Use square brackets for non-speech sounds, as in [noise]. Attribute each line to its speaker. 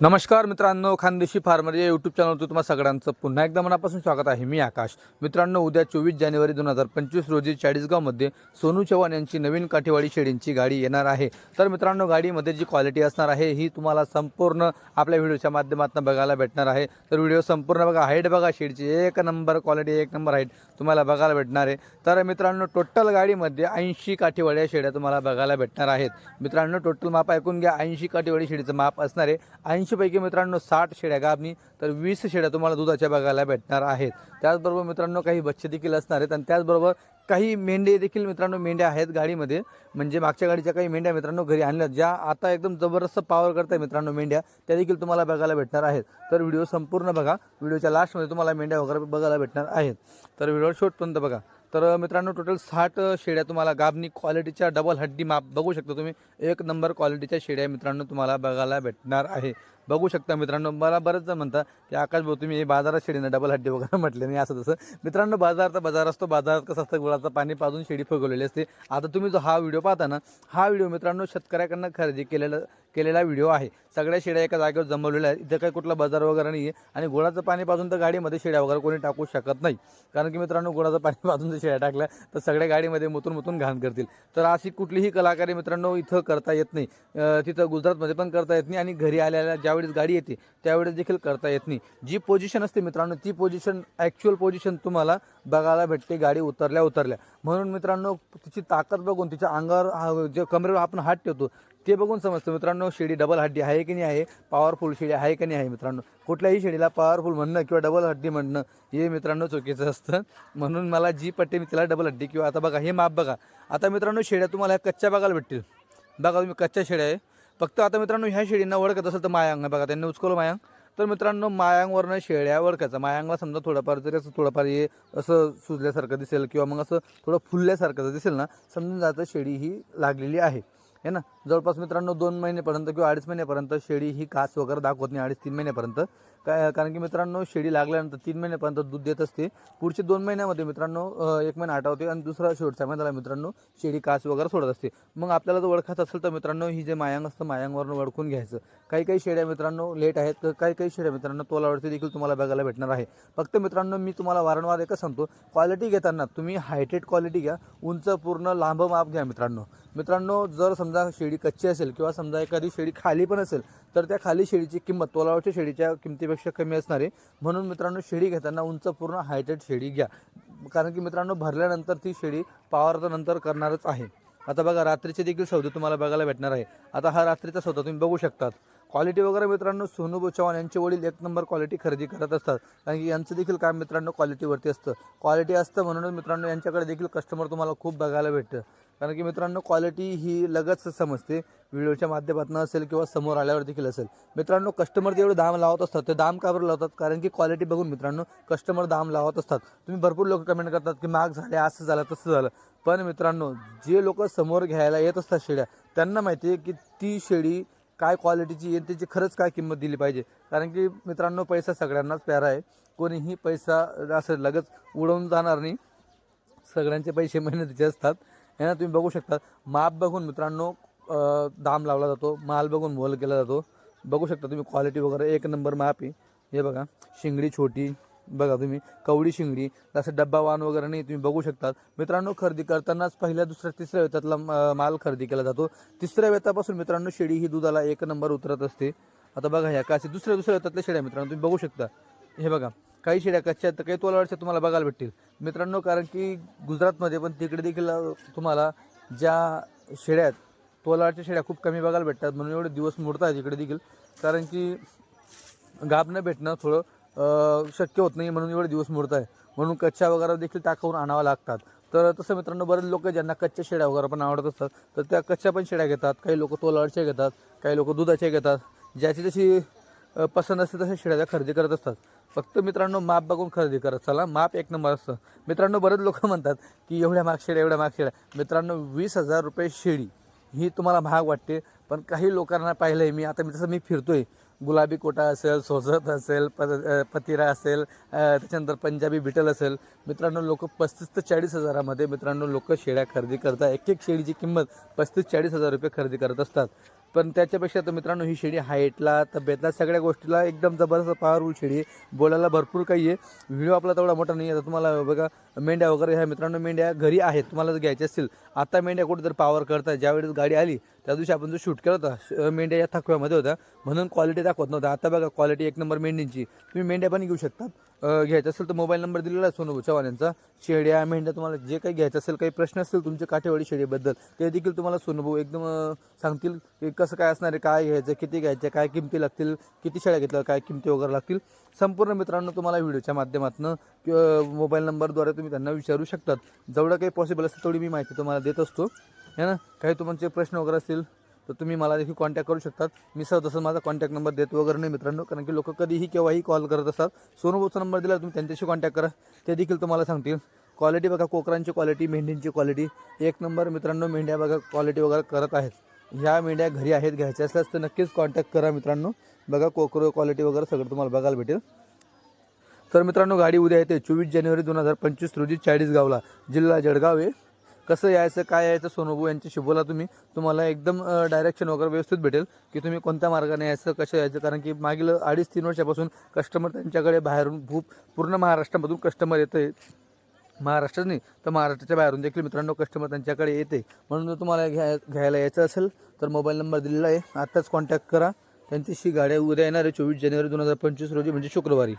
Speaker 1: नमस्कार मित्रांनो खानदेशी फार्मर या यूट्यूब चॅनलवर तुम्हाला सगळ्यांचं पुन्हा एकदा मनापासून स्वागत आहे. मी आकाश. मित्रांनो उद्या चोवीस जानेवारी दोन हजार पंचवीस रोजी चाळीसगावमध्ये सोनू चव्हाण यांची नवीन काठेवाडी शेडींची गाडी येणार आहे. तर मित्रांनो गाडीमध्ये जी क्वालिटी असणार आहे ही तुम्हाला संपूर्ण आपल्या व्हिडिओच्या माध्यमातून बघायला भेटणार आहे. तर व्हिडिओ संपूर्ण बघा हाईट बघा शेडची एक नंबर क्वालिटी एक नंबर हाईट तुम्हाला बघायला भेटणार आहे. तर मित्रांनो टोटल गाडीमध्ये ऐंशी काठीवाड्या शेड्या तुम्हाला बघायला भेटणार आहेत. मित्रांनो टोटल माप ऐकून घ्या. ऐंशी काठीवाडी शेडीचं माप असणार आहे. ऐंशीपैकी मित्रांनो साठ शेड्या गाबनी तर वीस शेड्या तुम्हाला दुधाच्या बघायला भेटणार आहेत. त्याचबरोबर मित्रांनो काही बच्चे देखील असणार आहेत. आणि त्याचबरोबर काही मेंढे देखील मित्रांनो मेंढ्या आहेत गाडीमध्ये. म्हणजे मागच्या गाडीच्या काही मेंढ्या मित्रांनो घरी आणल्या ज्या आता एकदम जबरदस्त पावर आहे मित्रांनो मेंढ्या त्या देखील तुम्हाला बघायला भेटणार आहेत. तर व्हिडिओ संपूर्ण बघा. व्हिडिओच्या लास्टमध्ये तुम्हाला मेंढ्या वगैरे बघायला भेटणार आहेत. तर व्हिडिओ शॉर्टपर्यंत बघा. तर मित्रांनो टोटल साठ शेड्या तुम्हाला गाबनी क्वालिटीच्या डबल हड्डी माप बघू शकता तुम्ही. एक नंबर क्वालिटीच्या शेड्या मित्रांनो तुम्हाला बघायला भेटणार आहे. बघू शकता मित्रांनो. मला बरंच जण म्हणतात की आकाश भाऊ तुम्ही हे बाजारात शेडीनं डबल हड्डी वगैरे म्हटले नाही असं तसं. मित्रांनो बाजार तर बाजार असतो. बाजारात कसं असतं गुळाचं पाणी पाजून शेडी फुगवलेली असते. आता तुम्ही जो हा व्हिडिओ पाहता ना हा व्हिडिओ मित्रांनो शेतकऱ्याकडनं खरेदी केलेला केलेला व्हिडिओ आहे. सगळ्या शेड्या एका जागेवर जमवलेल्या आहेत. इथं काही कुठला बाजार वगैरे नाही आहे आणि गुळाचं पाणी पाजून तर गाडीमध्ये शेड्या वगैरे कोणी टाकू शकत नाही. कारण की मित्रांनो गुळाचं पाणी [laughs] पाजून जर शेड्या टाकल्या तर सगळ्या गाडीमध्ये मुतून मुतून घाण करतील. तर अशी कुठलीही कलाकारी मित्रांनो इथं करता येत नाही. तिथं गुजरातमध्ये पण करता येत नाही आणि घरी आल्याला ज्यावेळेस गाडी येते त्यावेळेस देखील करता येत नाही. जी पोझिशन असते मित्रांनो ती पोझिशन ॲक्च्युअल पोझिशन तुम्हाला बघायला भेटते गाडी उतरल्या उतरल्या. म्हणून मित्रांनो तिची ताकद बघून तिच्या अंगावर जे कमरेवर आपण हात ठेवतो ते बघून समजतं मित्रांनो शेडी डबल हड्डी आहे की नाही आहे पॉवरफुल शेडी आहे की नाही आहे मित्रांनो. कुठल्याही शेडीला पॉवरफुल म्हणणं किंवा डबल हड्डी म्हणणं हे मित्रांनो चुकीचं असतं. म्हणून मला जी पट्टी मी तिला डबल हड्डी किंवा आता बघा हे माप बघा. आता मित्रांनो शेड्या तुम्हाला ह्या कच्च्या बघायला भेटतील. बघा तुम्ही कच्च्या शेड्या आहे. फक्त आता मित्रांनो ह्या शेळींना ओळखत असेल तर मायांग आहे बघा त्यांनी उचकवलं मायांग. तर मित्रांनो मायांगवरनं शेळ्या ओळखायचं मायांगला समजा थोडंफार जरी असं थोडंफार हे असं सुजल्यासारखं दिसेल किंवा मग असं थोडं फुलल्यासारखं जर दिसेल ना समजून जातं शेळी ही लागलेली आहे. है ना? जवळपास मित्रांनो दोन महिनेपर्यंत किंवा अडीच महिन्यापर्यंत शेळी ही कास वगैरे दाखवत नाही अडीच तीन महिन्यापर्यंत. काय कारण की मित्रांनो शेळी लागल्यानंतर तीन महिन्यापर्यंत दूध देत असते. पुढचे दोन महिन्यामध्ये मित्रांनो एक महिना आठवते आणि दुसरा शेवटच्या महिन्याला मित्रांनो शेळी कास वगैरे सोडत असते. मग आपल्याला जर ओळखायचं असेल तर मित्रांनो ही जे मायांग असतं मायांगवरून ओळखून घ्यायचं. काही काही शेड्या मित्रांनो लेट आहेत तर काही काही शेड्या मित्रांनो तोलावरती देखील तुम्हाला बघायला भेटणार आहे. फक्त मित्रांनो मी तुम्हाला वारंवार एकच सांगतो क्वालिटी घेताना तुम्ही हायटेड क्वालिटी घ्या उंच पूर्ण लांब माप घ्या मित्रांनो. मित्रांनो जर समजा शेळी कच्ची असेल किंवा समजा एखादी शेळी खाली पण असेल तर त्या खाली शेळीची किंमत तोलावरच्या शेळीच्या किमतीपेक्षा कमी असणार. आहे म्हणून मित्रांनो शेळी घेताना उंच पूर्ण हायटेड शेळी घ्या. कारण की मित्रांनो भरल्यानंतर ती शेळी पावरचा नंतर करणारच आहे. आता बघा रात्रीचे देखील सौदे तुम्हाला बघायला भेटणार आहे. आता हा रात्रीचा सौदा तुम्ही बघू शकतात. क्वालिटी वगैरे मित्रांनो सोनू चव्हाण यांचे वडील एक नंबर क्वालिटी खरेदी करत असतात. कारण की यांचं देखील काम मित्रांनो क्वालिटीवरती असतं. क्वालिटी असतं म्हणूनच मित्रांनो यांच्याकडे देखील कस्टमर तुम्हाला खूप बघायला भेटतं. कारण की मित्रांनो क्वालिटी ही लगच समजते. व्हिडिओच्या माध्यमातून असेल किंवा समोर आल्यावर देखील असेल. मित्रांनो कस्टमर जेवढे दाम लावत असतात ते दाम का बरं लावतात? कारण की क्वालिटी बघून मित्रांनो कस्टमर दाम लावत असतात. तुम्ही भरपूर लोक कमेंट करतात की महाग झाले असं झालं तसं झालं. पण मित्रांनो जे लोक समोर घ्यायला येत असतात शेळ्या त्यांना माहिती आहे की ती शेळी काय क्वालिटीची आहे त्याची खरंच काय किंमत दिली पाहिजे. कारण की मित्रांनो पैसा सगळ्यांनाच प्यारा आहे. कोणीही पैसा असं लगेच उडवून जाणार नाही. सगळ्यांचे पैसे मेहनतीचे असतात. यांना तुम्ही बघू शकता. माप बघून मित्रांनो दाम लावला जातो माल बघून मोल केला जातो. बघू शकता तुम्ही क्वालिटी वगैरे एक नंबर माप आहे. हे बघा शिंगडी छोटी बघा तुम्ही कवडी शिंगडी जसं डब्बा वाहन वगैरे नाही तुम्ही बघू शकता. मित्रांनो खरेदी करतानाच पहिल्या दुसऱ्या तिसऱ्या वेतातला माल खरेदी केला जातो. तिसऱ्या वेतापासून मित्रांनो शेळी ही दुधाला एक नंबर उतरत असते. आता बघा ह्या काशी दुसऱ्या दुसऱ्या वेतातल्या शेळ्या मित्रांनो तुम्ही बघू शकता. हे बघा काही शेड्या कच्च्या आहेत तर काही तोलावरच्या तुम्हाला बघायला भेटतील. मित्रांनो कारण की गुजरातमध्ये पण तिकडे देखील तुम्हाला ज्या शेड्यात तोलावरच्या शेड्या खूप कमी बघायला भेटतात. म्हणून एवढे दिवस मोडत आहेत इकडे देखील. कारण की गाब न भेटणं थोडं शक्य होत नाही म्हणून एवढे दिवस मोडत आहे म्हणून कच्च्या वगैरे देखील टाकावून आणावं लागतात. तर तसं मित्रांनो बरेच लोक ज्यांना कच्च्या शेड्या वगैरे पण आवडत असतात तर त्या कच्च्या पण शेड्या घेतात. काही लोक तोलावरच्या घेतात काही लोक दुधाच्या घेतात. ज्याची जशी पसंत असते तशा शेळ्या खरेदी करत असतात. फक्त मित्रांनो माप बघून खरेदी करत चला माप एक नंबर असतं. मित्रांनो बरेच लोक म्हणतात की एवढ्या माग शेळ्या एवढ्या माग शेळ्या मित्रांनो वीस हजार रुपये शेळी ही तुम्हाला महाग वाटते. पण काही लोकांना पाहिलं आहे मी आता मी तसं मी फिरतोय. गुलाबी कोटा असेल सोजत असेल प पतिरा असेल त्याच्यानंतर पंजाबी बिटल असेल. मित्रांनो लोक पस्तीस ते चाळीस हजारामध्ये मित्रांनो लोक शेळ्या खरेदी करतात. एक एक शेळीची किंमत पस्तीस चाळीस हजार रुपये खरेदी करत असतात. पण त्याच्यापेक्षा तर मित्रांनो ही शेळी हाईटला तब्येतला सगळ्या गोष्टीला एकदम जबरदस्त पॉवरफुल शेळी आहे. बोलायला भरपूर काही आहे. व्हिडिओ आपला तेवढा मोठा नाही आहे. आता तुम्हाला बघा मेंढ्या वगैरे ह्या मित्रांनो मेंढ्या घरी आहेत. तुम्हाला जर घ्यायच्या असतील आता मेंढ्या कुठे जर पावर करतात. ज्यावेळेस गाडी आली त्या दिवशी आपण जो शूट शूट केलं होतं. मेंढ्या या थकव्यामध्ये होत्या. म्हणून क्वालिटी दाखवत नव्हता. आता बघा क्वालिटी एक नंबर मेंढ्यांची तुम्ही मेंढ्या पण घेऊ शकता. घ्यायचं असेल तर मोबाईल नंबर दिलेला आहे सोनू चव्हाण यांचा. शेड्या मेंढ्या तुम्हाला जे काही घ्यायचं असेल काही प्रश्न असतील तुमच्या काठेवाडी शेळीबद्दल ते देखील तुम्हाला सोनूभाऊ एकदम सांगतील की कसं काय असणार आहे काय घ्यायचं किती घ्यायचं काय किमती लागतील किती शेळ्या घेतल्या काय किमती वगैरे लागतील. संपूर्ण मित्रांनो तुम्हाला व्हिडिओच्या माध्यमातून किंवा मोबाईल नंबरद्वारे तुम्ही त्यांना विचारू शकतात. जेवढं काही पॉसिबल असेल तेवढी मी माहिती तुम्हाला देत असतो. है ना? काही तुमचे प्रश्न वगैरे असतील तर तुम्ही मला देखील कॉन्टॅक्ट करू शकतात. मी सर तसं माझा कॉन्टॅक्ट नंबर देत वगैरे नाही मित्रांनो कारण की लोक कधीही केव्हाही कॉल करत असतात. सोनूभाऊचा नंबर दिला तुम्ही त्यांच्याशी कॉन्टॅक्ट करा. ते देखील तुम्हाला सांगतील. क्वालिटी बघा कोकरांची क्वालिटी मेंढींची क्वालिटी एक नंबर मित्रांनो मेंढ्या बघा क्वालिटी वगैरे करत आहेत. ह्या मेंढ्या घरी आहेत घ्यायच्या असल्यास तर नक्कीच कॉन्टॅक्ट करा मित्रांनो. बघा कोकर क्वालिटी वगैरे सगळं तुम्हाला बघायला भेटेल. तर मित्रांनो गाडी उद्या येते चोवीस जानेवारी दोन हजार पंचवीस रोजी चाळीसगावला. जिल्हा जळगाव आहे कसं यायचं काय यायचं सोनोबू यांच्याशी बोला तुम्ही तुम्हाला एकदम डायरेक्शन वगैरे व्यवस्थित भेटेल की तुम्ही कोणत्या मार्गाने यायचं कसं यायचं कारण की मागील अडीच तीन वर्षापासून कस्टमर त्यांच्याकडे बाहेरून खूप पूर्ण महाराष्ट्रामधून कस्टमर येतं महाराष्ट्रात नाही तर महाराष्ट्राच्या बाहेरून देखील मित्रांनो कस्टमर त्यांच्याकडे येते. म्हणून जर तुम्हाला घ्या घ्यायला यायचं असेल तर मोबाईल नंबर दिलेला आहे. आत्ताच कॉन्टॅक्ट करा. त्यांच्याशी गाड्या उद्या येणार आहे चोवीस जानेवारी दोन हजार पंचवीस रोजी म्हणजे शुक्रवारी.